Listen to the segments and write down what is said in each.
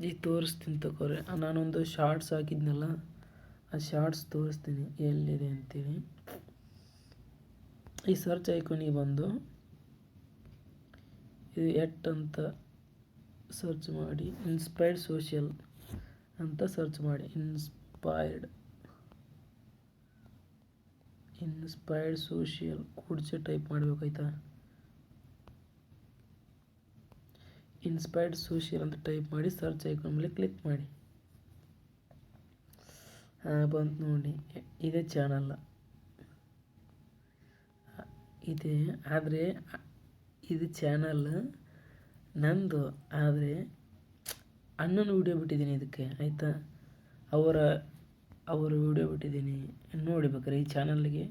ಈಗ ತೋರಿಸ್ತೀನಿ ತಗೋರಿ. ನಾನೊಂದು ಶಾರ್ಟ್ಸ್ ಹಾಕಿದ್ನಲ್ಲ, ಆ ಶಾರ್ಟ್ಸ್ ತೋರಿಸ್ತೀನಿ. ಎಲ್ಲಿದೆ ಅಂತೇಳಿ ಈ ಸರ್ಚ್ ಐಕೋನಿಗೆ ಬಂದು ಇದು ಎಟ್ ಅಂತ ಸರ್ಚ್ ಮಾಡಿ ಇನ್ಸ್ಪೈರ್ಡ್ ಸೋಷಿಯಲ್ ಅಂತ ಸರ್ಚ್ ಮಾಡಿ. ಇನ್ಸ್ಪೈರ್ಡ್ ಇನ್ಸ್ಪೈರ್ಡ್ ಸೋಷಿಯಲ್ ಕೂಡ್ಚೆ ಟೈಪ್ ಮಾಡಬೇಕಾಯ್ತಾ? ಇನ್ಸ್ಪೈರ್ಡ್ ಸೋಷಿಯಲ್ ಅಂತ ಟೈಪ್ ಮಾಡಿ ಸರ್ಚ್ ಐಕಾನ್ ಮೇಲೆ ಕ್ಲಿಕ್ ಮಾಡಿ. ಬಂತು ನೋಡಿ. ಇದೇ ಚಾನಲ್. ಇದೆ, ಆದರೆ ಇದು ಚಾನಲ್ ನಂದು, ಆದರೆ, ಅಣ್ಣನ ವಿಡಿಯೋ ಬಿಟ್ಟಿದ್ದೀನಿ ಇದಕ್ಕೆ, ಆಯಿತಾ? ಅವರ ಅವರ ವಿಡಿಯೋ ಬಿಟ್ಟಿದ್ದೀನಿ. ನೋಡಿ ಬೇಕಾರೆ ಈ ಚಾನಲ್ಗೆ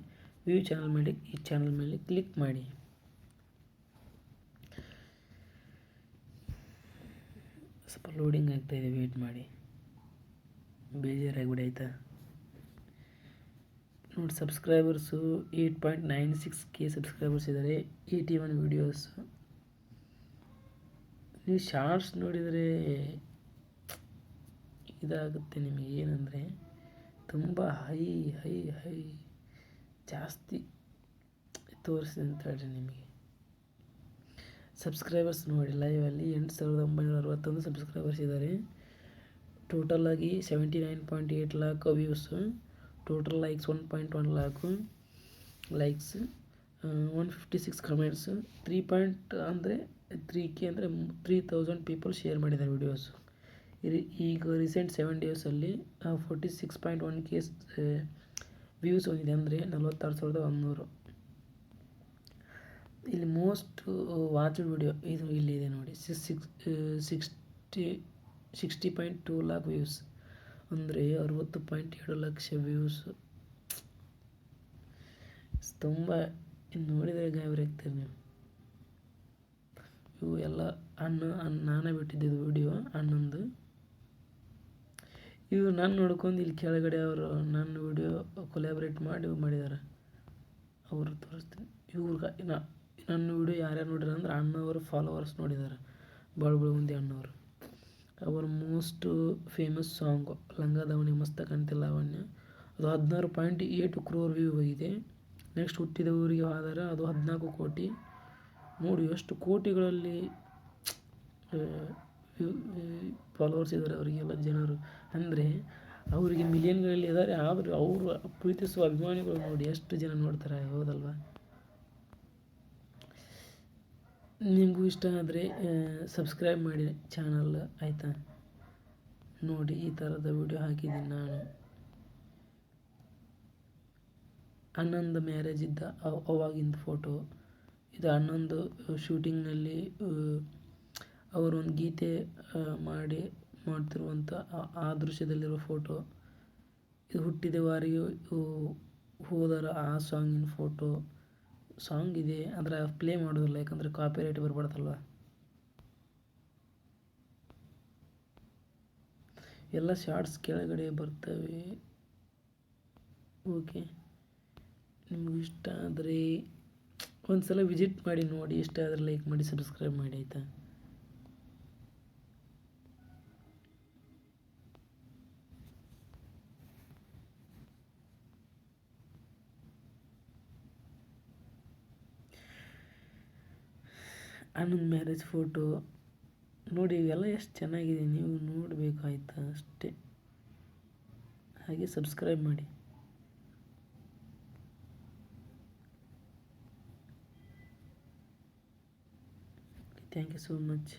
ವ್ಯೂ ಚಾನಲ್ ಮಾಡಿ ಈ ಚಾನಲ್ ಮೇಲೆ ಕ್ಲಿಕ್ ಮಾಡಿ. ಸ್ವಲ್ಪ ಲೋಡಿಂಗ್ ಆಗ್ತಾಯಿದೆ ವೆಯ್ಟ್ ಮಾಡಿ. ಬೇಜಾರಾಗ್ಬಿಡಿ ಆಯಿತಾ ನೋಡಿ subscribers eight point nine six K subscribers ಇದ್ದಾರೆ ಏಯ್ಟಿ ಒನ್ ವೀಡಿಯೋಸು ನೀವು ಶಾರ್ಟ್ಸ್ ನೋಡಿದರೆ ಇದಾಗುತ್ತೆ ನಿಮಗೆ ಏನಂದರೆ, ತುಂಬ ಹೈ ಹೈ ಹೈ ಜಾಸ್ತಿ ತೋರಿಸಿದೆ ಅಂತ ಹೇಳ್ರಿ ನಿಮಗೆ. ಸಬ್ಸ್ಕ್ರೈಬರ್ಸ್ ನೋಡಿ ಲೈವಲ್ಲಿ ಎಂಟು ಸಾವಿರದ ಒಂಬೈನೂರ ಅರವತ್ತೊಂದು ಸಬ್ಸ್ಕ್ರೈಬರ್ಸ್ ಇದ್ದಾರೆ ಟೋಟಲಾಗಿ seventy nine point eight lakh views total likes one point one lakh likes one fifty six comments three point ಅಂದರೆ ತ್ರೀ ಕೆ ಅಂದರೆ ತ್ರೀ ತೌಸಂಡ್ ಪೀಪಲ್ ಶೇರ್ ಮಾಡಿದ್ದಾರೆ ವಿಡಿಯೋಸು ಈಗ ರೀಸೆಂಟ್ ಸೆವೆನ್ ಡೇಸಲ್ಲಿ forty six point one K views ಹೊಂದಿದೆ ಅಂದರೆ ನಲವತ್ತಾರು ಸಾವಿರದ ಒಂದುನೂರು ಇಲ್ಲಿ ಮೋಸ್ಟ್ ವಾಚ್ ವಿಡಿಯೋ ಇದು ಇಲ್ಲಿದೆ ನೋಡಿ. Six sixty sixty point two lakh views ಅಂದರೆ ಅರುವತ್ತು ಪಾಯಿಂಟ್ ಎರಡು ಲಕ್ಷ ವ್ಯೂಸ್ ತುಂಬ ನೋಡಿದರೆ ಗಾಬರಿ ಆಗ್ತೀರಿ ನೀವು. ಇವು ಎಲ್ಲ ಅಣ್ಣ ಅಣ್ಣ ನಾನೇ ಬಿಟ್ಟಿದ್ದು ವಿಡಿಯೋ ಅಣ್ಣಂದು ಇವು ನಾನು ನೋಡ್ಕೊಂಡು ಇಲ್ಲಿ ಕೆಳಗಡೆ ಅವರು ನನ್ನ ವಿಡಿಯೋ ಕೊಲಾಬ್ರೇಟ್ ಮಾಡಿ ಮಾಡಿದ್ದಾರೆ ಅವರು ತೋರಿಸ್ತೀನಿ. ಇವ್ರಿಗೆ ನನ್ನ ವಿಡಿಯೋ ಯಾರ್ಯಾರು ನೋಡಿದಾರೆ ಅಂದ್ರೆ ಅಣ್ಣವರು ಫಾಲೋವರ್ಸ್ ನೋಡಿದ್ದಾರೆ. ಭಾಳ ಭಾಳ ಮಂದಿ ಅಣ್ಣವರು. ಅವರ ಮೋಸ್ಟ್ ಫೇಮಸ್ ಸಾಂಗು ಲಂಗದವನಿ ಮಸ್ತ ಕಾಣ್ತಿಲ್ಲ ಅವಣ್ಣ. ಅದು ಹದಿನಾರು ಪಾಯಿಂಟ್ ಏಟು ಕ್ರೋರ್ ವ್ಯೂ ಹೋಗಿದೆ. ನೆಕ್ಸ್ಟ್ ಹುಟ್ಟಿದ ಊರಿಗೆ ಹೋದರೆ ಅದು ಹದಿನಾಲ್ಕು ಕೋಟಿ. ನೋಡಿ ಎಷ್ಟು ಕೋಟಿಗಳಲ್ಲಿ ಫಾಲೋವರ್ಸ್ ಇದ್ದಾರೆ ಅವರಿಗೆಲ್ಲ ಜನರು. ಅಂದರೆ ಅವರಿಗೆ ಮಿಲಿಯನ್ಗಳಲ್ಲಿ ಇದ್ದಾರೆ, ಆದರೂ ಅವರು ಪ್ರೀತಿಸುವ ಅಭಿಮಾನಿಗಳು ನೋಡಿ ಎಷ್ಟು ಜನ ನೋಡ್ತಾರೆ, ಹೌದಲ್ವಾ? ನಿಮಗೂ ಇಷ್ಟ ಆದರೆ ಸಬ್ಸ್ಕ್ರೈಬ್ ಮಾಡಿ ಚಾನಲ್ ಆಯಿತಾ? ನೋಡಿ, ಈ ಥರದ ವಿಡಿಯೋ ಹಾಕಿದ್ದೀನಿ ನಾನು. ಅಣ್ಣಂದು ಮ್ಯಾರೇಜ್ ಇದ್ದ ಅವಾಗಿಂದ ಫೋಟೋ ಇದು ಅಣ್ಣಂದು ಶೂಟಿಂಗ್ನಲ್ಲಿ ಅವರೊಂದು ಗೀತೆ ಮಾಡಿ ಮಾಡ್ತಿರುವಂಥ ಆ ದೃಶ್ಯದಲ್ಲಿರೋ ಫೋಟೋ ಇದು ಹುಟ್ಟಿದ ವಾರಿಯು ಹೋದರ ಆ ಸಾಂಗಿನ ಫೋಟೋ ಸಾಂಗ್ ಇದೆ ಆದರೆ ಪ್ಲೇ ಮಾಡೋದಿಲ್ಲ ಯಾಕಂದರೆ ಕಾಪಿರೈಟ್ ಬರಬಾರ್ದಲ್ವ? ಎಲ್ಲ ಶಾರ್ಟ್ಸ್ ಕೆಳಗಡೆ ಬರ್ತವೆ. ಓಕೆ ನಿಮ್ಗೆ ಇಷ್ಟ ಆದರೆ ಒಂದು ಸಲ ವಿಸಿಟ್ ಮಾಡಿ ನೋಡಿ, ಇಷ್ಟ ಆದರೆ ಲೈಕ್ ಮಾಡಿ ಸಬ್ಸ್ಕ್ರೈಬ್ ಮಾಡಿ, ಆಯಿತಾ? ಅಣ್ಣನ ಮ್ಯಾರೇಜ್ ಫೋಟೋ. ನೋಡಿ, ಇವೆಲ್ಲ ಎಷ್ಟು ಚೆನ್ನಾಗಿದೆ. ನೀವು ನೋಡಬೇಕಾಯ್ತು ಅಷ್ಟೇ. ಹಾಗೆ ಸಬ್ಸ್ಕ್ರೈಬ್ ಮಾಡಿ. Thank you so much